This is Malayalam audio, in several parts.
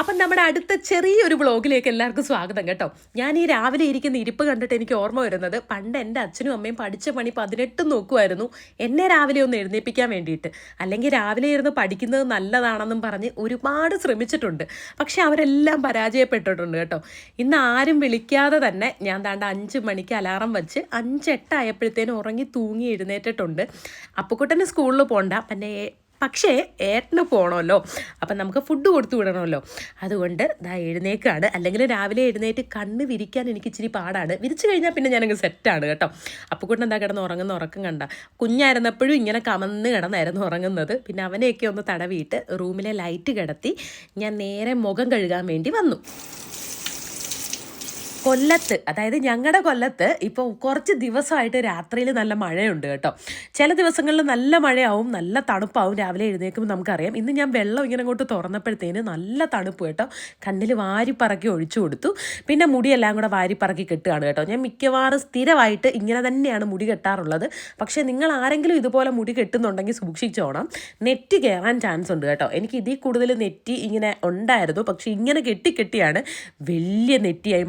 അപ്പം നമ്മുടെ അടുത്ത ചെറിയൊരു വ്ളോഗിലേക്ക് എല്ലാവർക്കും സ്വാഗതം കേട്ടോ. ഞാൻ ഈ രാവിലെ ഇരിക്കുന്ന ഇരിപ്പ് കണ്ടിട്ട് എനിക്ക് ഓർമ്മ വരുന്നത് പണ്ട് എന്റെ അച്ഛനും അമ്മയും പഠിച്ച പണി പതിനെട്ടും നോക്കുമായിരുന്നു എന്നെ രാവിലെ ഒന്ന് എഴുന്നേൽപ്പിക്കാൻ വേണ്ടിയിട്ട്. അല്ലെങ്കിൽ രാവിലെ ഇരുന്ന് പഠിക്കുന്നത് നല്ലതാണെന്നും പറഞ്ഞ് ഒരുപാട് ശ്രമിച്ചിട്ടുണ്ട്. പക്ഷെ അവരെല്ലാം പരാജയപ്പെട്ടിട്ടുണ്ട് കേട്ടോ. ഇന്ന് ആരും വിളിക്കാതെ തന്നെ ഞാൻ താണ്ട അഞ്ച് മണിക്ക് അലാറം വെച്ച് അഞ്ചെട്ടായപ്പോഴത്തേനും ഉറങ്ങി തൂങ്ങി എഴുന്നേറ്റിട്ടുണ്ട്. അപ്പുക്കുട്ടന് സ്കൂളിൽ പോകണ്ട പിന്നെ പക്ഷേ ഏട്ടന് പോകണമല്ലോ അപ്പം നമുക്ക് ഫുഡ് കൊടുത്തു വിടണമല്ലോ. അതുകൊണ്ട് ദാ എഴുന്നേക്കാണ്. അല്ലെങ്കിൽ രാവിലെ എഴുന്നേറ്റ് കണ്ണ് വിരിക്കാൻ എനിക്ക് ഇച്ചിരി പാടാണ്. വിരിച്ചു കഴിഞ്ഞാൽ പിന്നെ ഞാനങ്ങ് സെറ്റാണ് കേട്ടോ. അപ്പോൾ എന്താ കിടന്ന് ഉറങ്ങുന്ന ഉറക്കം കണ്ട. കുഞ്ഞായിരുന്നപ്പോഴും ഇങ്ങനെ കമന്ന് കിടന്നായിരുന്നു ഉറങ്ങുന്നത്. പിന്നെ അവനെയൊക്കെ ഒന്ന് തടവിയിട്ട് റൂമിലെ ലൈറ്റ് കിടത്തി ഞാൻ നേരെ മുഖം കഴുകാൻ വേണ്ടി വന്നു. കൊല്ലത്ത് അതായത് ഞങ്ങളുടെ കൊല്ലത്ത് ഇപ്പോൾ കുറച്ച് ദിവസമായിട്ട് രാത്രിയിൽ നല്ല മഴയുണ്ട് കേട്ടോ. ചില ദിവസങ്ങളിൽ നല്ല മഴയാവും നല്ല തണുപ്പാവും. രാവിലെ എഴുന്നേൽക്കുമ്പോൾ നമുക്കറിയാം. ഇന്ന് ഞാൻ വെള്ളം ഇങ്ങനെ അങ്ങോട്ട് തുറന്നപ്പോഴത്തേന് നല്ല തണുപ്പ് കേട്ടോ. കണ്ണിൽ വാരിപ്പറക്കി ഒഴിച്ചു കൊടുത്തു. പിന്നെ മുടിയെല്ലാം കൂടെ വാരിപ്പറക്കി കെട്ടുകയാണ് കേട്ടോ. ഞാൻ മിക്കവാറും സ്ഥിരമായിട്ട് ഇങ്ങനെ തന്നെയാണ് മുടി കെട്ടാറുള്ളത്. പക്ഷേ നിങ്ങൾ ആരെങ്കിലും ഇതുപോലെ മുടി കെട്ടുന്നുണ്ടെങ്കിൽ സൂക്ഷിച്ചോണം. നെറ്റ് കയറാൻ ചാൻസ് ഉണ്ട് കേട്ടോ. എനിക്ക് ഇതിൽ കൂടുതൽ നെറ്റി ഇങ്ങനെ ഉണ്ടായിരുന്നു. പക്ഷേ ഇങ്ങനെ കെട്ടി കെട്ടിയാണ് വലിയ നെറ്റിയായി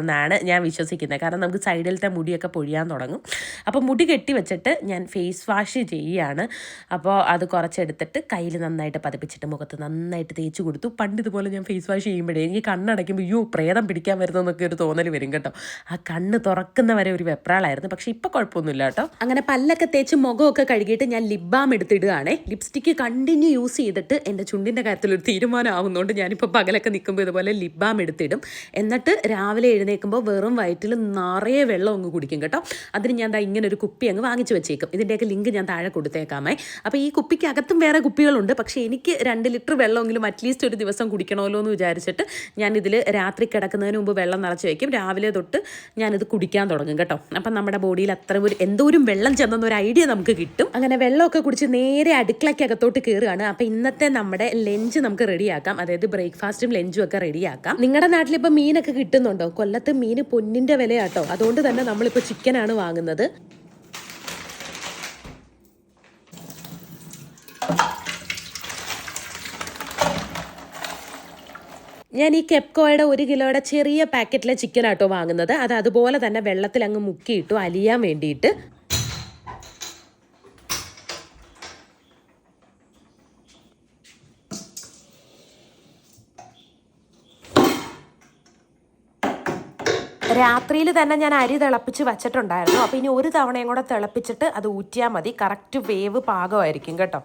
മാറിയതാണെന്നാണ് ഞാൻ വിശ്വസിക്കുന്നത്. കാരണം നമുക്ക് സൈഡിലത്തെ മുടിയൊക്കെ പൊഴിയാൻ തുടങ്ങും. അപ്പോൾ മുടി കെട്ടി വെച്ചിട്ട് ഞാൻ ഫേസ് വാഷ് ചെയ്യുകയാണ്. അപ്പോൾ അത് കുറച്ചെടുത്തിട്ട് കയ്യിൽ നന്നായിട്ട് പതിപ്പിച്ചിട്ട് മുഖത്ത് നന്നായിട്ട് തേച്ച് കൊടുത്തു. പണ്ട് ഇതുപോലെ ഞാൻ ഫേസ് വാഷ് ചെയ്യുമ്പോഴേ എനിക്ക് കണ്ണടയ്ക്കുമ്പോൾ അയ്യോ പ്രേതം പിടിക്കാൻ വരുന്നതെന്നൊക്കെ ഒരു തോന്നൽ വരും കേട്ടോ. ആ കണ്ണ് തുറക്കുന്ന വരെ ഒരു വെപ്രാളായിരുന്നു. പക്ഷേ ഇപ്പോൾ കുഴപ്പമൊന്നുമില്ല കേട്ടോ. അങ്ങനെ പല്ലൊക്കെ തേച്ച് മുഖമൊക്കെ കഴുകിയിട്ട് ഞാൻ ലിപ് ബാം എടുത്തിടുകയാണേ. ലിപ്സ്റ്റിക്ക് കണ്ടിന്യൂ യൂസ് ചെയ്തിട്ട് എന്റെ ചുണ്ടിന്റെ കാര്യത്തിൽ ഒരു തീരുമാനമാവുന്നതുകൊണ്ട് ഞാനിപ്പോൾ പകലൊക്കെ നിൽക്കുമ്പോൾ ഇതുപോലെ ലിപ് ബാം എടുത്തിടും. എന്നിട്ട് രാവിലെ എഴുന്നേൽക്കുമ്പോൾ വെറും വയറ്റിൽ നിറയെ വെള്ളം അങ്ങ് കുടിക്കും കേട്ടോ. അതിന് ഞാൻ ദാ ഇങ്ങനെ ഒരു കുപ്പി അങ്ങ് വാങ്ങിച്ചു വെച്ചേക്കും. ഇതിന്റെയൊക്കെ ലിങ്ക് ഞാൻ താഴെ കൊടുത്തേക്കാമേ. അപ്പോൾ ഈ കുപ്പിക്ക് അകത്തും വേറെ കുപ്പികളുണ്ട്. പക്ഷേ എനിക്ക് രണ്ട് ലിറ്റർ വെള്ളമെങ്കിലും അറ്റ്ലീസ്റ്റ് ഒരു ദിവസം കുടിക്കണമല്ലോ എന്ന് വിചാരിച്ചിട്ട് ഞാനിതിൽ രാത്രി കിടക്കുന്നതിന് മുമ്പ് വെള്ളം നിറച്ച് വയ്ക്കും രാവിലെ തൊട്ട് ഞാനിത് കുടിക്കാൻ തുടങ്ങും കേട്ടോ. അപ്പം നമ്മുടെ ബോഡിയിൽ അത്ര ഒരു എന്തോരം വെള്ളം ചെന്നെന്ന ഒരു ഐഡിയ നമുക്ക് കിട്ടും. അങ്ങനെ വെള്ളമൊക്കെ കുടിച്ച് നേരെ അടുക്കളയ്ക്കകത്തോട്ട് കയറുകയാണ് അപ്പം ഇന്നത്തെ നമ്മുടെ ലഞ്ച് നമുക്ക് റെഡിയാക്കാം അതായത് ബ്രേക്ക്ഫാസ്റ്റും ലഞ്ചും ഒക്കെ റെഡിയാക്കാം നിങ്ങളുടെ നാട്ടിൽ ഇപ്പം മീനൊക്കെ കിട്ടുന്നുണ്ടോ? കൊല്ലത്ത് മീൻ പൊന്നിന്റെ വിലയാട്ടോ. അതുകൊണ്ട് തന്നെ നമ്മളിപ്പോൾ ചിക്കനാണ് വാങ്ങുന്നത്. ഞാൻ ഈ കെപ്കോയുടെ ഒരു കിലോയുടെ ചെറിയ പാക്കറ്റിലെ ചിക്കൻ ആട്ടോ വാങ്ങുന്നത്. അത് അതുപോലെ തന്നെ വെള്ളത്തിൽ അങ്ങ് മുക്കിയിട്ടു അലിയാൻ വേണ്ടിയിട്ട്. രാത്രിയിൽ തന്നെ ഞാൻ അരി തിളപ്പിച്ച് വെച്ചിട്ടുണ്ടായിരുന്നു. അപ്പോൾ ഇനി ഒരു തവണയും കൂടെ തിളപ്പിച്ചിട്ട് അത് ഊറ്റിയാൽ മതി. കറക്റ്റ് വേവ് പാകമായിരിക്കും കേട്ടോ.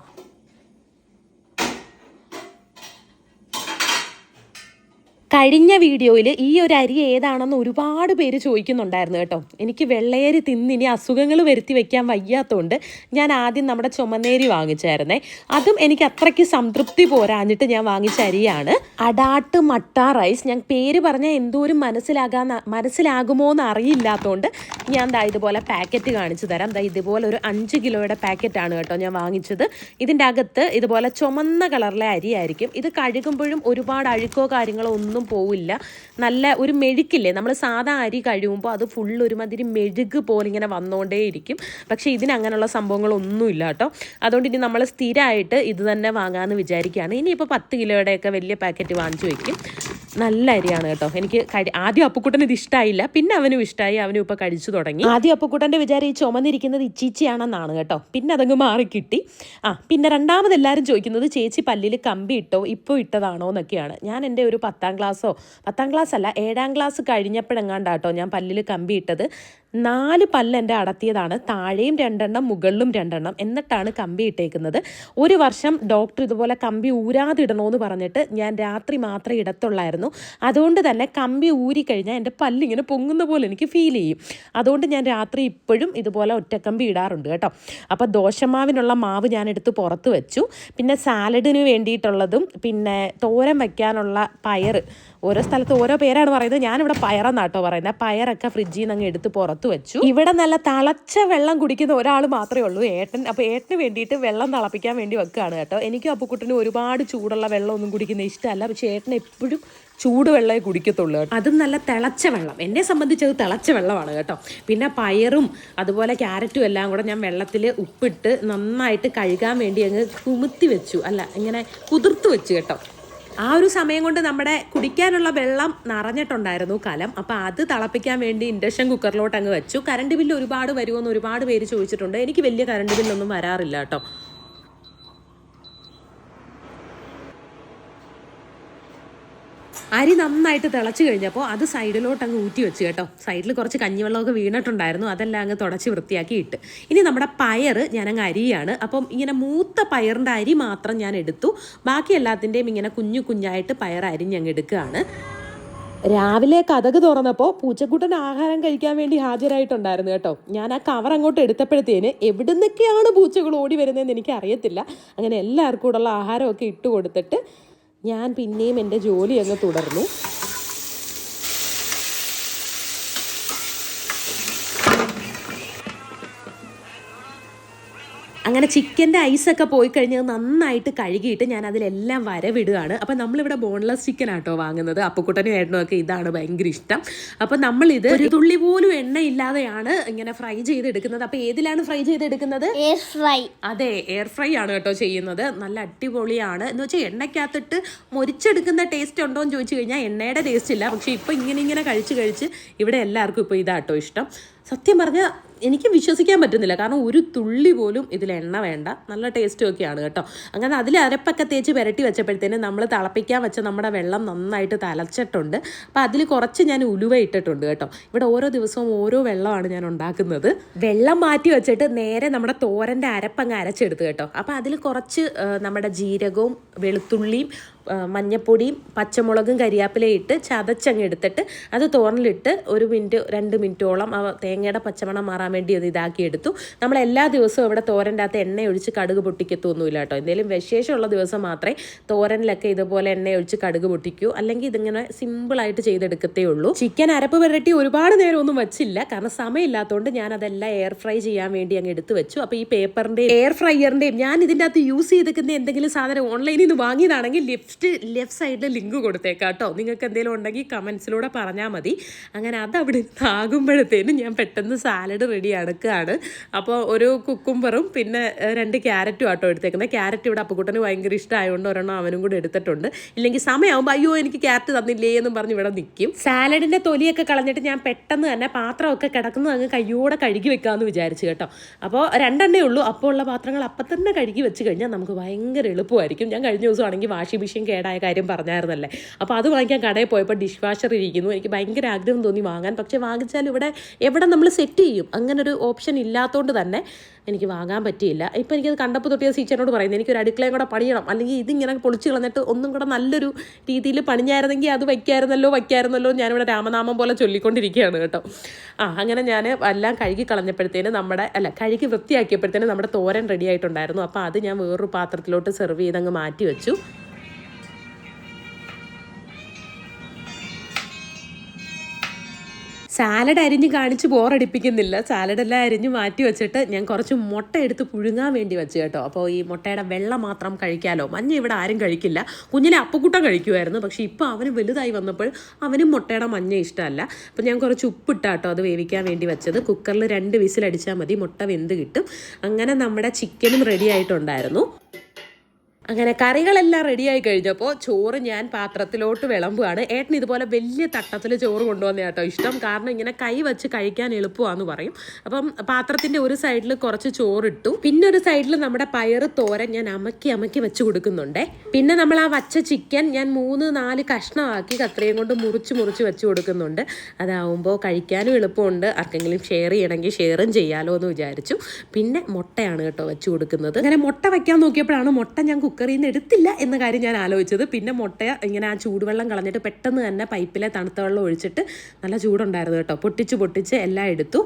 കഴിഞ്ഞ വീഡിയോയിൽ ഈ ഒരു അരി ഏതാണെന്ന് ഒരുപാട് പേര് ചോദിക്കുന്നുണ്ടായിരുന്നു കേട്ടോ. എനിക്ക് വെള്ളയരി തിന്നിനി അസുഖങ്ങൾ വരുത്തി വെക്കാൻ വയ്യാത്തതുകൊണ്ട് ഞാൻ ആദ്യം നമ്മുടെ ചുമന്നേരി വാങ്ങിച്ചായിരുന്നേ. അതും എനിക്ക് അത്രയ്ക്ക് സംതൃപ്തി പോരാഞ്ഞിട്ട് ഞാൻ വാങ്ങിച്ച അരിയാണ്. അടാട്ട് മട്ട റൈസ്. ഞാൻ പേര് പറഞ്ഞാൽ എന്തോരം മനസ്സിലാകാൻ മനസ്സിലാകുമോ എന്ന് അറിയില്ലാത്തതുകൊണ്ട് ഞാൻ ദാ ഇതുപോലെ പാക്കറ്റ് കാണിച്ചു തരാം. ദാ ഇതുപോലെ ഒരു അഞ്ച് കിലോയുടെ പാക്കറ്റാണ് കേട്ടോ ഞാൻ വാങ്ങിച്ചത്. ഇതിന്റെ അകത്ത് ഇതുപോലെ ചുമന്ന കളറിലെ അരിയായിരിക്കും ഇത് കഴുകുമ്പോഴും ഒരുപാട് അഴുക്കോ കാര്യങ്ങളോ ഒന്നും പോവില്ല. നല്ല ഒരു മെഴുക്കില്ലേ? നമ്മൾ സാധാ അരി കഴിയുമ്പോൾ അത് ഫുൾ ഒരുമാതിരി മെഴുക് പോലെ ഇങ്ങനെ വന്നുകൊണ്ടേയിരിക്കും പക്ഷേ ഇതിന് അങ്ങനെയുള്ള സംഭവങ്ങളൊന്നുമില്ല കേട്ടോ. അതുകൊണ്ട് ഇനി നമ്മൾ സ്ഥിരമായിട്ട് ഇത് തന്നെ വാങ്ങാമെന്ന് വിചാരിക്കുകയാണ്. ഇനിയിപ്പോൾ പത്ത് കിലോയുടെയൊക്കെ വലിയ പാക്കറ്റ് വാങ്ങിച്ചു വയ്ക്കും നല്ല അരിയാണ് കേട്ടോ. എനിക്ക് ആദ്യം അപ്പുക്കുട്ടന് ഇത് ഇഷ്ടമായില്ല പിന്നെ അവനും ഇഷ്ടമായി അവനും ഇപ്പോൾ കഴിച്ചു തുടങ്ങി. ആദ്യം അപ്പുക്കുട്ടന്റെ വിചാരം ഈ ചുമന്നിരിക്കുന്നത് ഇച്ചിച്ചിയാണെന്നാണ് കേട്ടോ. പിന്നെ അതങ്ങ് മാറി കിട്ടി ആ പിന്നെ രണ്ടാമത് എല്ലാവരും ചോദിക്കുന്നത് ചേച്ചി പല്ലിൽ കമ്പി ഇട്ടോ ഇപ്പോൾ ഇട്ടതാണോ എന്നൊക്കെയാണ്. ഞാൻ എന്റെ ഒരു പത്താം ക്ലാസ്സോ? പത്താം ക്ലാസ് അല്ല ഏഴാം ക്ലാസ് കഴിഞ്ഞപ്പോഴെങ്ങാണ്ടാട്ടോ ഞാൻ പല്ലിൽ കമ്പി ഇട്ടത് നാല് പല്ല് എന്റെ അടത്തിയതാണ്. താഴെയും രണ്ടെണ്ണം മുകളിലും രണ്ടെണ്ണം എന്നിട്ടാണ് കമ്പി ഇട്ടേക്കുന്നത്. ഒരു വർഷം ഡോക്ടർ ഇതുപോലെ കമ്പി ഊരാതിടണമെന്ന് പറഞ്ഞിട്ട് ഞാൻ രാത്രി മാത്രമേ ഇടത്തുള്ളായിരുന്നു. അതുകൊണ്ട് തന്നെ കമ്പി ഊരിക്കഴിഞ്ഞാൽ എന്റെ പല്ലിങ്ങനെ പൊങ്ങുന്ന പോലെ എനിക്ക് ഫീൽ ചെയ്യും. അതുകൊണ്ട് ഞാൻ രാത്രി ഇപ്പോഴും ഇതുപോലെ ഒറ്റക്കമ്പി ഇടാറുണ്ട് കേട്ടോ. അപ്പോൾ ദോശമാവിനുള്ള മാവ് ഞാൻ എടുത്ത് പുറത്ത് വെച്ചു. പിന്നെ സാലഡിന് വേണ്ടിയിട്ടുള്ളതും പിന്നെ തോരൻ വയ്ക്കാനുള്ള പയർ ഓരോ സ്ഥലത്ത് ഓരോ പേരാണ് പറയുന്നത്. ഞാനിവിടെ പയറെന്നാട്ടോ പറയുന്നത്. പയറൊക്കെ ഫ്രിഡ്ജിൽ നിന്ന് അങ്ങ് എടുത്ത് പുറത്ത് വെച്ചു. ഇവിടെ നല്ല തളച്ച വെള്ളം കുടിക്കുന്ന ഒരാൾ മാത്രമേ ഉള്ളൂ. ഏട്ടൻ അപ്പോൾ ഏട്ടന് വേണ്ടിയിട്ട് വെള്ളം തിളപ്പിക്കാൻ വേണ്ടി വെക്കുകയാണ് കേട്ടോ. എനിക്കും അപ്പുക്കുട്ടനും ഒരുപാട് ചൂടുള്ള വെള്ളം ഒന്നും കുടിക്കുന്ന ഇഷ്ടമല്ല. പക്ഷേ ഏട്ടൻ എപ്പോഴും ചൂടുവെള്ളമേ കുടിക്കത്തുള്ളൂ. അതും നല്ല തിളച്ച വെള്ളം. എന്നെ സംബന്ധിച്ചത് തിളച്ച വെള്ളമാണ് കേട്ടോ. പിന്നെ പയറും അതുപോലെ ക്യാരറ്റും എല്ലാം കൂടെ ഞാൻ വെള്ളത്തിൽ ഉപ്പിട്ട് നന്നായിട്ട് കഴുകാൻ വേണ്ടി അങ്ങ് കുമുത്തി വെച്ചു. അല്ല ഇങ്ങനെ കുതിർത്ത് വെച്ചു കേട്ടോ. ആ ഒരു സമയം കൊണ്ട് നമ്മുടെ കുടിക്കാനുള്ള വെള്ളം നിറഞ്ഞിട്ടുണ്ടായിരുന്നു കലം. അപ്പോൾ അത് തിളപ്പിക്കാൻ വേണ്ടി ഇൻഡക്ഷൻ കുക്കറിലോട്ട് അങ്ങ് വെച്ചു. കറണ്ട് ബില്ല് ഒരുപാട് വരുമോ എന്ന് ഒരുപാട് പേര് ചോദിച്ചിട്ടുണ്ട്. എനിക്ക് വലിയ കറണ്ട് ബില്ലൊന്നും വരാറില്ല കേട്ടോ. അരി നന്നായിട്ട് തിളച്ചു കഴിഞ്ഞപ്പോൾ അത് സൈഡിലോട്ട് അങ്ങ് ഊറ്റി വെച്ച് കേട്ടോ. സൈഡിൽ കുറച്ച് കഞ്ഞിവെള്ളമൊക്കെ വീണിട്ടുണ്ടായിരുന്നു. അതെല്ലാം അങ്ങ് തുടച്ച് വൃത്തിയാക്കി ഇട്ട്. ഇനി നമ്മുടെ പയർ ഞാനങ്ങ് അരിയാണ്. അപ്പം ഇങ്ങനെ മൂത്ത പയറിന്റെ അരി മാത്രം ഞാൻ എടുത്തു. ബാക്കി എല്ലാത്തിന്റെയും ഇങ്ങനെ കുഞ്ഞു കുഞ്ഞായിട്ട് പയർ അരിഞ്ഞങ്ങ് എടുക്കുകയാണ്. രാവിലെ കഥക് തുറന്നപ്പോൾ പൂച്ചക്കുട്ടൻ ആഹാരം കഴിക്കാൻ വേണ്ടി ഹാജരായിട്ടുണ്ടായിരുന്നു കേട്ടോ. ഞാൻ ആ കവർ അങ്ങോട്ട് എടുത്തപ്പോഴത്തേന് എവിടുന്നൊക്കെയാണ് പൂച്ചകൾ ഓടി വരുന്നതെന്ന് എനിക്ക് അറിയത്തില്ല അങ്ങനെ എല്ലാവർക്കും കൂടെയുള്ള ആഹാരമൊക്കെ ഇട്ട് കൊടുത്തിട്ട് ഞാൻ പിന്നെയും എന്റെ ജോലി അങ്ങ് തുടർന്നു. അങ്ങനെ ചിക്കന്റെ ഐസൊക്കെ പോയി കഴിഞ്ഞാൽ നന്നായിട്ട് കഴുകിയിട്ട് ഞാൻ അതിലെല്ലാം വരവിടുകയാണ്. അപ്പം നമ്മളിവിടെ ബോൺലെസ് ചിക്കൻ ആട്ടോ വാങ്ങുന്നത്. അപ്പുക്കുട്ടനും ഏട്ടനും ഒക്കെ ഇതാണ് ഭയങ്കര ഇഷ്ടം. അപ്പം നമ്മളിത് ഒരു തുള്ളി പോലും എണ്ണ ഇല്ലാതെയാണ് ഇങ്ങനെ ഫ്രൈ ചെയ്തെടുക്കുന്നത്. അപ്പം ഏതിലാണ് ഫ്രൈ ചെയ്തെടുക്കുന്നത്? എയർ ഫ്രൈ അതെ എയർ ഫ്രൈ ആണ് കേട്ടോ ചെയ്യുന്നത്. നല്ല അടിപൊളിയാണ്. എന്ന് വെച്ചാൽ എണ്ണയ്ക്കകത്തിട്ട് മുരിച്ചെടുക്കുന്ന ടേസ്റ്റ് ഉണ്ടോ എന്ന് ചോദിച്ചു കഴിഞ്ഞാൽ എണ്ണയുടെ ടേസ്റ്റ് ഇല്ല. പക്ഷേ ഇപ്പം ഇങ്ങനെ ഇങ്ങനെ കഴിച്ച് കഴിച്ച് ഇവിടെ എല്ലാവർക്കും ഇപ്പോൾ ഇതാട്ടോ ഇഷ്ടം. സത്യം പറഞ്ഞാൽ എനിക്ക് വിശ്വസിക്കാൻ പറ്റുന്നില്ല. കാരണം ഒരു തുള്ളി പോലും ഇതിൽ എണ്ണ വേണ്ട. നല്ല ടേസ്റ്റും ഒക്കെയാണ് കേട്ടോ. അങ്ങനെ അതിൽ അരപ്പൊക്കെ തേച്ച് പുരട്ടി വെച്ചപ്പോഴത്തേനും നമ്മൾ തിളപ്പിക്കാൻ വെച്ച നമ്മുടെ വെള്ളം നന്നായിട്ട് തലച്ചിട്ടുണ്ട്. അപ്പോൾ അതിൽ കുറച്ച് ഞാൻ ഉലുവ ഇട്ടിട്ടുണ്ട് കേട്ടോ. ഇവിടെ ഓരോ ദിവസവും ഓരോ വെള്ളമാണ് ഞാൻ ഉണ്ടാക്കുന്നത്. വെള്ളം മാറ്റി വെച്ചിട്ട് നേരെ നമ്മുടെ തോരന്റെ അരപ്പങ്ങ് അരച്ചെടുത്ത് കേട്ടോ. അപ്പോൾ അതിൽ കുറച്ച് നമ്മുടെ ജീരകവും വെളുത്തുള്ളിയും മഞ്ഞപ്പൊടിയും പച്ചമുളകും കരിയാപ്പിലയും ഇട്ട് ചതച്ചങ്ങ് എടുത്തിട്ട് അത് തോരനിലിട്ട് ഒരു മിനിറ്റ് രണ്ട് മിനിറ്റോളം ആ തേങ്ങയുടെ പച്ചമണം മാറാൻ വേണ്ടി അത് ഇതാക്കി എടുത്തു. നമ്മൾ എല്ലാ ദിവസവും ഇവിടെ തോരന്റെ അകത്ത് എണ്ണ ഒഴിച്ച് കടുക് പൊട്ടിക്കത്തൊന്നുമില്ല കേട്ടോ. എന്തെങ്കിലും വിശേഷമുള്ള ദിവസം മാത്രമേ തോരനിലൊക്കെ ഇതുപോലെ എണ്ണ ഒഴിച്ച് കടുക് പൊട്ടിക്കൂ. അല്ലെങ്കിൽ ഇതിങ്ങനെ സിമ്പിളായിട്ട് ചെയ്തെടുക്കത്തേ ഉള്ളൂ. ചിക്കൻ അരപ്പ് പുരട്ടി ഒരുപാട് നേരം ഒന്നും വെച്ചില്ല. കാരണം സമയമില്ലാത്തതുകൊണ്ട് ഞാൻ അതെല്ലാം എയർ ഫ്രൈ ചെയ്യാൻ വേണ്ടി അങ്ങ് എടുത്ത് വെച്ചു. അപ്പോൾ ഈ പേപ്പറിന്റെയും എയർ ഫ്രൈയറിന്റെയും ഞാൻ ഇതിന്റെ അകത്ത് യൂസ് ചെയ്തിരിക്കുന്ന എന്തെങ്കിലും സാധനം ഓൺലൈനിൽ നിന്ന് വാങ്ങിയതാണെങ്കിൽ ലെഫ്റ്റ് ലെഫ്റ്റ് സൈഡിൽ ലിങ്ക് കൊടുത്തേക്കാം കേട്ടോ നിങ്ങൾക്ക് എന്തെങ്കിലും ഉണ്ടെങ്കിൽ കമൻസിലൂടെ പറഞ്ഞാൽ മതി. അങ്ങനെ അത് അവിടെ ആകുമ്പോഴത്തേനും ഞാൻ പെട്ടെന്ന് സാലഡ് റെഡി അടുക്കുകയാണ് അപ്പോൾ ഒരു കുക്കുംബറും പിന്നെ രണ്ട് ക്യാരറ്റും ആട്ടോ എടുത്തേക്കുന്നത്. ക്യാരറ്റ് ഇവിടെ അപ്പുക്കുട്ടന് ഭയങ്കര ഇഷ്ടമായതുകൊണ്ട് ഒരെണ്ണം അവനും കൂടെ എടുത്തിട്ടുണ്ട്. ഇല്ലെങ്കിൽ സമയമാകുമ്പോൾ അയ്യോ എനിക്ക് ക്യാരറ്റ് തന്നില്ലേ എന്നും പറഞ്ഞ് ഇവിടെ നിൽക്കും സാലഡിന്റെ തൊലിയൊക്കെ കളഞ്ഞിട്ട് ഞാൻ പെട്ടെന്ന് തന്നെ പാത്രമൊക്കെ കിടക്കുന്നത് അങ്ങ് കയ്യോടെ കഴുകി വെക്കാമെന്ന് വിചാരിച്ചു കേട്ടോ. അപ്പോൾ രണ്ടെണ്ണേ ഉള്ളൂ. അപ്പോൾ ഉള്ള പാത്രങ്ങൾ അപ്പം തന്നെ കഴുകി വെച്ച് കഴിഞ്ഞാൽ നമുക്ക് ഭയങ്കര എളുപ്പമായിരിക്കും. ഞാൻ കഴിഞ്ഞ ദിവസമാണെങ്കിൽ വാഷിംഗ് മെഷീൻ കേടായ കാര്യം പറഞ്ഞായിരുന്നല്ലേ? അപ്പോൾ അത് വാങ്ങിക്കാൻ കടയിൽ പോയപ്പോൾ ഡിഷ് വാഷർ ഇരിക്കുന്നു. എനിക്ക് ഭയങ്കര ആഗ്രഹം തോന്നി വാങ്ങാൻ. പക്ഷേ വാങ്ങിച്ചാൽ ഇവിടെ എവിടെ നമ്മൾ സെറ്റ് ചെയ്യും. അങ്ങനൊരു ഓപ്ഷൻ ഇല്ലാത്തതുകൊണ്ട് തന്നെ എനിക്ക് വാങ്ങാൻ പറ്റിയില്ല. ഇപ്പോൾ എനിക്കത് കണ്ടപ്പോൾ തൊട്ടിയ സീച്ചറിനോട് പറയുന്നത് എനിക്കൊരു അടുക്കളയും കൂടെ പണിയണം. അല്ലെങ്കിൽ ഇതിങ്ങനെ പൊളിച്ച് കളഞ്ഞിട്ട് ഒന്നും കൂടെ നല്ലൊരു രീതിയിൽ പണിഞ്ഞായിരുന്നെങ്കിൽ അത് വയ്ക്കായിരുന്നല്ലോ വയ്ക്കായിരുന്നല്ലോ ഞാനിവിടെ രാമനാമം പോലെ ചൊല്ലിക്കൊണ്ടിരിക്കുകയാണ് കേട്ടോ. ആ അങ്ങനെ ഞാൻ എല്ലാം കഴുകി കളഞ്ഞപ്പോഴത്തേന് നമ്മുടെ അല്ല കഴുകി വൃത്തിയാക്കിയപ്പോഴത്തേന് നമ്മുടെ തോരൻ റെഡി ആയിട്ടുണ്ടായിരുന്നു. അപ്പോൾ അത് ഞാൻ വേറൊരു പാത്രത്തിലോട്ട് സെർവ് ചെയ്തങ്ങ് മാറ്റി വെച്ചു. സാലഡ് അരിഞ്ഞ് കാണിച്ച് ബോറടിപ്പിക്കുന്നില്ല. സാലഡെല്ലാം അരിഞ്ഞ് മാറ്റി വെച്ചിട്ട് ഞാൻ കുറച്ച് മുട്ട എടുത്ത് പുഴുങ്ങാൻ വേണ്ടി വെച്ച് കേട്ടോ. അപ്പോൾ ഈ മുട്ടയുടെ വെള്ളം മാത്രം കഴിക്കാലോ. മഞ്ഞ ഇവിടെ ആരും കഴിക്കില്ല. കുഞ്ഞിനെ അപ്പക്കുട്ട കഴിക്കുമായിരുന്നു പക്ഷേ ഇപ്പോൾ അവന് വലുതായി വന്നപ്പോൾ അവനും മുട്ടയുടെ മഞ്ഞ ഇഷ്ടമല്ല. അപ്പോൾ ഞാൻ കുറച്ച് ഉപ്പിട്ടാട്ടോ അത് വേവിക്കാൻ വേണ്ടി വെച്ചത്. കുക്കറിൽ രണ്ട് വിസിലടിച്ചാൽ മതി. മുട്ട വെന്ത് കിട്ടും. അങ്ങനെ നമ്മുടെ ചിക്കനും റെഡി ആയിട്ടുണ്ടായിരുന്നു. അങ്ങനെ കറികളെല്ലാം റെഡിയായി കഴിഞ്ഞപ്പോൾ ചോറ് ഞാൻ പാത്രത്തിലോട്ട് വിളമ്പുകയാണ്. ഏട്ടൻ ഇതുപോലെ വലിയ തട്ടത്തിൽ ചോറ് കൊണ്ടുവന്ന കേട്ടോ ഇഷ്ടം. കാരണം ഇങ്ങനെ കൈ വെച്ച് കഴിക്കാൻ എളുപ്പമാണെന്ന് പറയും. അപ്പം പാത്രത്തിന്റെ ഒരു സൈഡിൽ കുറച്ച് ചോറിട്ടു. പിന്നെ ഒരു സൈഡിൽ നമ്മുടെ പയറ് തോരൻ ഞാൻ അമക്കി അമക്കി വെച്ച് കൊടുക്കുന്നുണ്ടേ. പിന്നെ നമ്മൾ ആ വച്ച ചിക്കൻ ഞാൻ മൂന്ന് നാല് കഷ്ണമാക്കി കത്രയും കൊണ്ട് മുറിച്ച് മുറിച്ച് വെച്ച് കൊടുക്കുന്നുണ്ട്. അതാവുമ്പോൾ കഴിക്കാനും എളുപ്പമുണ്ട്. ആർക്കെങ്കിലും ഷെയർ ചെയ്യണമെങ്കിൽ ഷെയറും ചെയ്യാലോ എന്ന് വിചാരിച്ചു. പിന്നെ മുട്ടയാണ് കേട്ടോ വെച്ച് കൊടുക്കുന്നത്. അങ്ങനെ മുട്ട വയ്ക്കാൻ നോക്കിയപ്പോഴാണ് മുട്ട ഞാൻ കുക്കറിൽ നിന്ന് എടുത്തില്ല എന്ന കാര്യം ഞാൻ ആലോചിച്ചത്. പിന്നെ മുട്ട ഇങ്ങനെ ആ ചൂടുവെള്ളം കളഞ്ഞിട്ട് പെട്ടെന്ന് തന്നെ പൈപ്പിലെ തണുത്ത വെള്ളം ഒഴിച്ചിട്ട് നല്ല ചൂടുണ്ടായിരുന്നു കേട്ടോ. പൊട്ടിച്ച് പൊട്ടിച്ച് എല്ലാം എടുത്തു.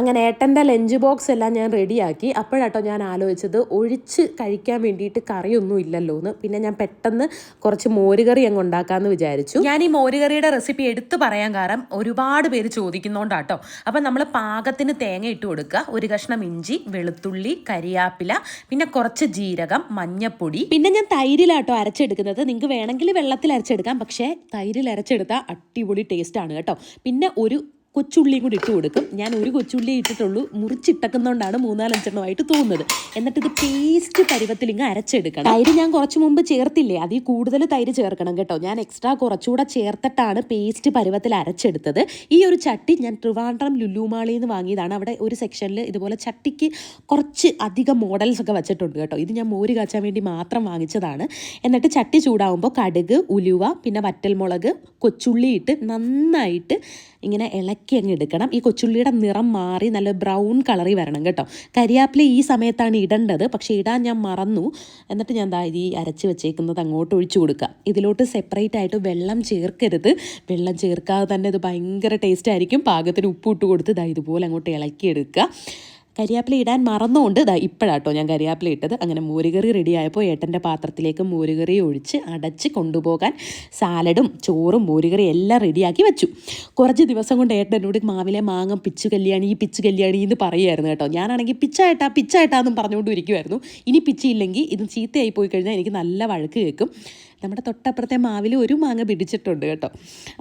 അങ്ങനെ ഏട്ടന്റെ ലഞ്ച് ബോക്സ് എല്ലാം ഞാൻ റെഡിയാക്കി. അപ്പോഴാട്ടോ ഞാൻ ആലോചിച്ചത് ഒഴിച്ച് കഴിക്കാൻ വേണ്ടിയിട്ട് കറിയൊന്നും ഇല്ലല്ലോ എന്ന്. പിന്നെ ഞാൻ പെട്ടെന്ന് കുറച്ച് മോരുകറി അങ്ങ് ഉണ്ടാക്കാമെന്ന് വിചാരിച്ചു. ഞാൻ ഈ മോരുകറിയുടെ റെസിപ്പി എടുത്തു പറയാൻ കാരണം ഒരുപാട് പേര് ചോദിക്കുന്നോണ്ടാട്ടോ. അപ്പം നമ്മൾ പാകത്തിന് തേങ്ങ ഇട്ട് കൊടുക്കുക. ഒരു കഷ്ണം ഇഞ്ചി വെളുത്തുള്ളി കരിയാപ്പില പിന്നെ കുറച്ച് ജീരകം മഞ്ഞപ്പൊടി. പിന്നെ ഞാൻ തൈരിലാട്ടോ അരച്ചെടുക്കുന്നത്. നിങ്ങൾക്ക് വേണമെങ്കിൽ വെള്ളത്തിൽ അരച്ചെടുക്കാം. പക്ഷേ തൈരിൽ അരച്ചെടുത്താൽ അടിപൊളി ടേസ്റ്റ് ആണ് കേട്ടോ. പിന്നെ ഒരു കൊച്ചുള്ളിയും കൂടി ഇട്ട് കൊടുക്കും. ഞാൻ ഒരു കൊച്ചുള്ളി ഇട്ടിട്ടുള്ളൂ. മുറിച്ചിട്ടക്കുന്നതുകൊണ്ടാണ് മൂന്നാലഞ്ചെണ്ണമായിട്ട് തോന്നുന്നത്. എന്നിട്ട് ഇത് പേസ്റ്റ് പരുവത്തിൽ ഇങ്ങ് അരച്ചെടുക്കണം. തൈര് ഞാൻ കുറച്ച് മുമ്പ് ചേർത്തില്ലേ? അതിൽ കൂടുതൽ തൈര് ചേർക്കണം കേട്ടോ. ഞാൻ എക്സ്ട്രാ കുറച്ചുകൂടെ ചേർത്തിട്ടാണ് പേസ്റ്റ് പരുവത്തിൽ അരച്ചെടുത്തത്. ഈ ഒരു ചട്ടി ഞാൻ ട്രിവാൻഡ്രം ലുലുമാളിൽ നിന്ന് വാങ്ങിയതാണ്. അവിടെ ഒരു സെക്ഷനിൽ ഇതുപോലെ ചട്ടിക്ക് കുറച്ച് അധികം മോഡൽസ് ഒക്കെ വെച്ചിട്ടുണ്ട് കേട്ടോ. ഇത് ഞാൻ മോര് കാച്ചാൻ വേണ്ടി മാത്രം വാങ്ങിച്ചതാണ്. എന്നിട്ട് ചട്ടി ചൂടാവുമ്പോൾ കടുക് ഉലുവ പിന്നെ വറ്റൽമുളക് കൊച്ചുള്ളി ഇട്ട് നന്നായിട്ട് ഇങ്ങനെ ഇളക്കി അങ്ങ് എടുക്കണം. ഈ കൊച്ചുള്ളിയുടെ നിറം മാറി നല്ല ബ്രൗൺ കളറി വരണം കേട്ടോ. കരിയാപ്പില ഈ സമയത്താണ് ഇടേണ്ടത്. പക്ഷേ ഇടാൻ ഞാൻ മറന്നു. എന്നിട്ട് ഞാൻ ദാ ഈ അരച്ച് വെച്ചേക്കുന്നത് അങ്ങോട്ട് ഒഴിച്ചു കൊടുക്കുക. ഇതിലോട്ട് സെപ്പറേറ്റ് ആയിട്ട് വെള്ളം ചേർക്കരുത്. വെള്ളം ചേർക്കാതെ തന്നെ ഇത് ഭയങ്കര ടേസ്റ്റ് ആയിരിക്കും. പാകത്തിന് ഉപ്പ് ഇട്ട് കൊടുത്ത് ഇതാ ഇതുപോലെ അങ്ങോട്ട് ഇളക്കിയെടുക്കുക കരിയാപ്പില ഇടാൻ മറന്നുകൊണ്ട് ഇതാ ഇപ്പോഴാട്ടോ ഞാൻ കരിയാപ്പില ഇട്ടത്. അങ്ങനെ മോരുകറി റെഡി ആയപ്പോൾ ഏട്ടന്റെ പാത്രത്തിലേക്ക് മോരുകറി ഒഴിച്ച് അടച്ച് കൊണ്ടുപോകാൻ സാലഡും ചോറും മോരുകറി എല്ലാം റെഡിയാക്കി വെച്ചു. കുറച്ച് ദിവസം കൊണ്ട് ഏട്ടൻ എന്നോട് മാവിലെ മാങ്ങ പിച്ചു കല്യാണി ഈ പിച്ചു കല്യാണി എന്ന് പറയുമായിരുന്നു കേട്ടോ. ഞാനാണെങ്കിൽ പിച്ചായിട്ടാ പിച്ചായിട്ടാന്നും പറഞ്ഞുകൊണ്ടിരിക്കുമായിരുന്നു. ഇനി പിച്ചിയില്ലെങ്കിൽ ഇത് ചീത്തയായി പോയി കഴിഞ്ഞാൽ എനിക്ക് നല്ല വഴക്ക് കേൾക്കും. നമ്മുടെ തൊട്ടപ്പുറത്തെ മാവിൽ ഒരു മാങ്ങ പിടിച്ചിട്ടുണ്ട് കേട്ടോ.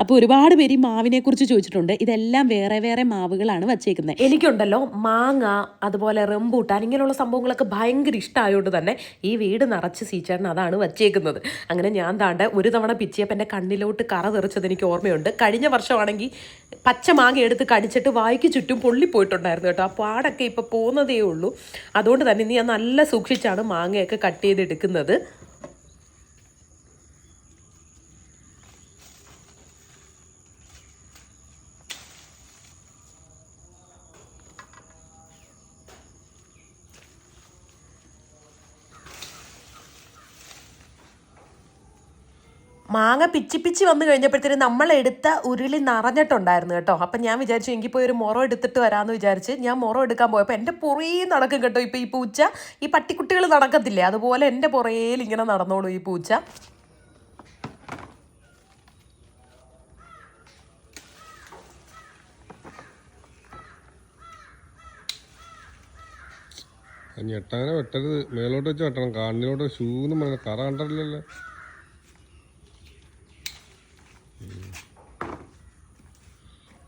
അപ്പോൾ ഒരുപാട് പേര് ഈ മാവിനെ കുറിച്ച് ചോദിച്ചിട്ടുണ്ട്. ഇതെല്ലാം വേറെ വേറെ മാവുകളാണ് വച്ചേക്കുന്നത് എനിക്കുണ്ടല്ലോ മാങ്ങ അതുപോലെ റംബൂട്ടാൻ ഇങ്ങനെയുള്ള സംഭവങ്ങളൊക്കെ ഭയങ്കര ഇഷ്ടമായതുകൊണ്ട് തന്നെ ഈ വീട് നിറച്ച് സീച്ചേട്ടൻ അതാണ് വച്ചേക്കുന്നത്. അങ്ങനെ ഞാൻ താണ്ട ഒരു തവണ പിച്ചിയപ്പം എന്റെ കണ്ണിലോട്ട് കറ തെറിച്ചത് എനിക്ക് ഓർമ്മയുണ്ട്. കഴിഞ്ഞ വർഷമാണെങ്കിൽ പച്ച മാങ്ങ എടുത്ത് കടിച്ചിട്ട് വായിക്ക് ചുറ്റും പൊള്ളിപ്പോയിട്ടുണ്ടായിരുന്നു കേട്ടോ. ആ പാടൊക്കെ ഇപ്പോൾ പോകുന്നതേ ഉള്ളൂ. അതുകൊണ്ട് തന്നെ ഇനി ഞാൻ നല്ല സൂക്ഷിച്ചാണ് മാങ്ങയൊക്കെ കട്ട് ചെയ്തെടുക്കുന്നത്. മാങ്ങ പിച്ചി വന്നു കഴിഞ്ഞപ്പോഴത്തേന് നമ്മൾ എടുത്ത ഉരുളി നിറഞ്ഞിട്ടുണ്ടായിരുന്നു കേട്ടോ. അപ്പം ഞാൻ വിചാരിച്ചു എനിക്ക് പോയി ഒരു മുറം എടുത്തിട്ട് വരാമെന്ന് വിചാരിച്ച് ഞാൻ മുറം എടുക്കാൻ പോയപ്പോൾ എന്റെ പുറകെ നടക്കും കേട്ടോ ഇപ്പോൾ ഈ പൂച്ച. ഈ പട്ടിക്കുട്ടികൾ നടക്കത്തില്ലേ? അതുപോലെ എന്റെ പുറയിൽ ഇങ്ങനെ നടന്നോളൂ ഈ പൂച്ച. ഞെട്ടങ്ങനെ വെട്ടരുത് മേലോട്ട് വെച്ച് വെട്ടണം. കാണിലോട്ട് ഷൂന്ന് കറ കണ്ടല്ലോ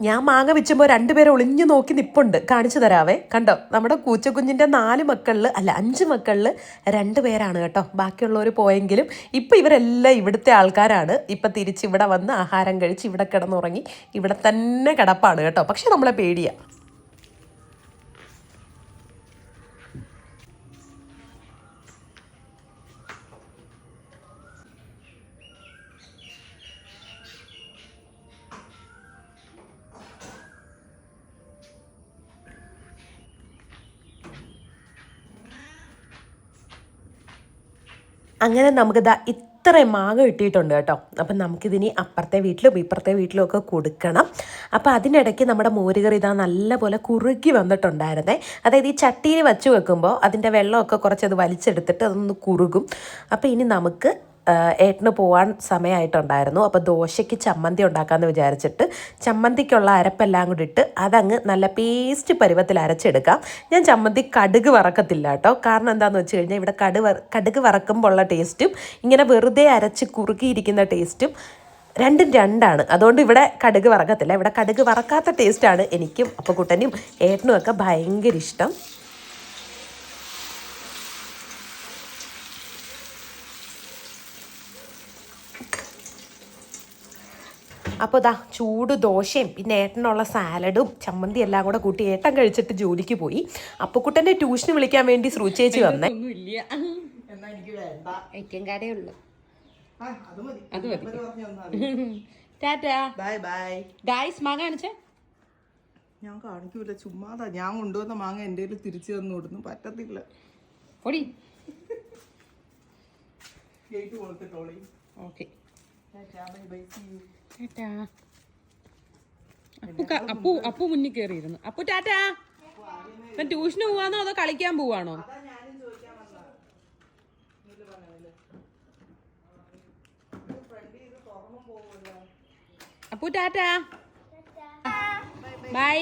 ഞാൻ മാങ്ങ വെച്ചുമ്പോൾ രണ്ടുപേരെ ഒളിഞ്ഞു നോക്കി നിപ്പുണ്ട്. കാണിച്ചു തരാവേ. കണ്ടോ? നമ്മുടെ കൂച്ചക്കുഞ്ഞിന്റെ നാല് മക്കളിൽ അല്ല അഞ്ച് മക്കളിൽ രണ്ട് പേരാണ് കേട്ടോ ബാക്കിയുള്ളവർ പോയെങ്കിലും. ഇപ്പം ഇവരെല്ലാം ഇവിടുത്തെ ആൾക്കാരാണ്. ഇപ്പം തിരിച്ച് ഇവിടെ വന്ന് ആഹാരം കഴിച്ച് ഇവിടെ കിടന്നുറങ്ങി ഇവിടെ തന്നെ കിടപ്പാണ് കേട്ടോ. പക്ഷെ നമ്മളെ പേടിയാണ് അങ്ങനെ നമുക്ക് ദാ ഇത്രയും മാങ്ങ കിട്ടിയിട്ടുണ്ട് കേട്ടോ. അപ്പം നമുക്കിതിനി അപ്പുറത്തെ വീട്ടിലും ഇപ്പുറത്തെ വീട്ടിലും ഒക്കെ കൊടുക്കണം. അപ്പോൾ അതിനിടയ്ക്ക് നമ്മുടെ മോരുകറി ഇതാ നല്ലപോലെ കുറുകി വന്നിട്ടുണ്ടായിരുന്നേ. അതായത് ഈ ചട്ടിയിൽ വച്ച് വെക്കുമ്പോൾ അതിന്റെ വെള്ളമൊക്കെ കുറച്ചത് വലിച്ചെടുത്തിട്ട് അതൊന്ന് കുറുകും. അപ്പോൾ ഇനി നമുക്ക് ഏട്ടന് പോകാൻ സമയമായിട്ടുണ്ടായിരുന്നു അപ്പോൾ ദോശയ്ക്ക് ചമ്മന്തി ഉണ്ടാക്കാമെന്ന് വിചാരിച്ചിട്ട് ചമ്മന്തിക്കുള്ള അരപ്പെല്ലാം കൂടി ഇട്ട് അതങ്ങ് നല്ല പേസ്റ്റ് പരുവത്തിൽ അരച്ചെടുക്കാം. ഞാൻ ചമ്മന്തി കടുക് വറക്കത്തില്ല കേട്ടോ. കാരണം എന്താണെന്ന് വെച്ച് കഴിഞ്ഞാൽ ഇവിടെ കടുവ കടുക് വറക്കുമ്പോൾ ഉള്ള ടേസ്റ്റും ഇങ്ങനെ വെറുതെ അരച്ച് കുറുകിയിരിക്കുന്ന ടേസ്റ്റും രണ്ടും രണ്ടാണ്. അതുകൊണ്ട് ഇവിടെ കടുക് വറക്കത്തില്ല. ഇവിടെ കടുക് വറക്കാത്ത ടേസ്റ്റാണ് എനിക്കും അപ്പക്കുട്ടനും ഏട്ടനും ഒക്കെ ഭയങ്കര ഇഷ്ടം. അപ്പോൾ ഇതാ ചൂട് ദോശയും പിന്നെ ഏട്ടനുള്ള സാലഡും ചമ്മന്തി എല്ലാം കൂടെ കൂട്ടി ഏട്ടൻ കഴിച്ചിട്ട് ജോലിക്ക് പോയി. അപ്പുക്കുട്ടന്റെ ട്യൂഷന് വിളിക്കാൻ വേണ്ടി ശ്രുചേച്ചി വന്നേ. എന്നാ എനിക്ക് വേണ്ട. ഏറ്റവും കടയേ ഉള്ളൂ. ആ, അത് മതി. അത് മതി. ഇവർ പറഞ്ഞു തന്നാ ടാറ്റാ. Bye bye. ഗായ്സ് മാങ്ങ കാണിച്ചേ? ഞാൻ കാണിക്കൂല. ചുമ്മാതാ. ഞാൻ കൊണ്ടുവന്ന മാങ്ങ എന്റെ കയ്യിൽ തിരിച്ചു തന്നു കൊടുന്നു പറ്റത്തില്ല. പൊടി. Gate കൊടുത്തിട്ടോളി. Okay. Bye bye. See you. Tata. Appu Appu Appu മുന്നിൽ കയറിയിരുന്നു അപ്പു ടാറ്റാ. ഇപ്പം ട്യൂഷന് പോവാണോ അതോ കളിക്കാൻ പോവാണോ? അപ്പു ടാറ്റാ. ബൈ.